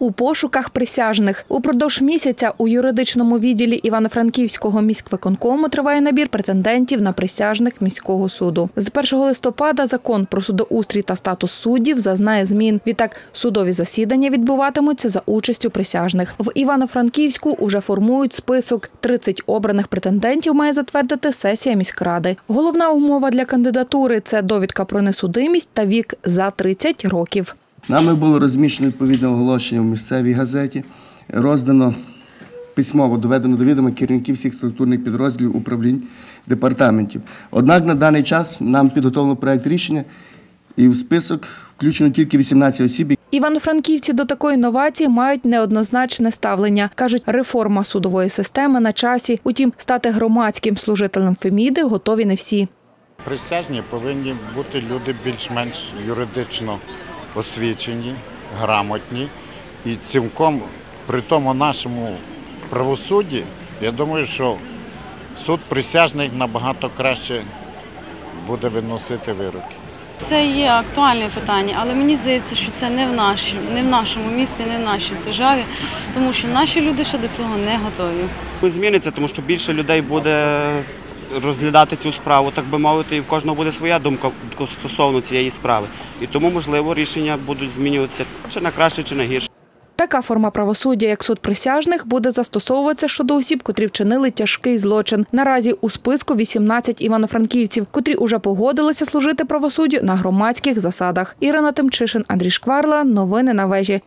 У пошуках присяжних упродовж місяця у юридичному відділі Івано-Франківського міськвиконкому триває набір претендентів на присяжних міського суду. З 1 листопада закон про судоустрій та статус суддів зазнає змін. Відтак судові засідання відбуватимуться за участю присяжних. В Івано-Франківську уже формують список. 30 обраних претендентів має затвердити сесія міськради. Головна умова для кандидатури це довідка про несудимість та вік за 30 років. Нами було розміщено відповідне оголошення в місцевій газеті, роздано письмово доведено до відома керівників всіх структурних підрозділів управлінь департаментів. Однак на даний час нам підготовлено проект рішення, і в список включено тільки 18 осіб, Івано-франківці до такої новації мають неоднозначне ставлення. кажуть, реформа судової системи на часі. Утім, стати громадським служителем Феміди готові не всі. Присяжні повинні бути люди більш-менш юридично освічені, грамотні. І цілком при тому нашому правосудді, я думаю, що суд присяжних набагато краще буде виносити вироки. Це є актуальне питання, але мені здається, що це не в нашій, не в нашому місті, не в нашій державі, тому що наші люди ще до цього не готові. Зміниться, тому що більше людей буде розглядати цю справу, так би мовити, і в кожного буде своя думка стосовно цієї справи. І тому, можливо, рішення будуть змінюватися чи на краще, чи на гірше. Така форма правосуддя, як суд присяжних, буде застосовуватися щодо осіб, котрі вчинили тяжкий злочин. Наразі у списку 18 івано-франківців, котрі уже погодилися служити правосуддю на громадських засадах. Ірина Тимчишин, Андрій Шкварла. Новини на вежі.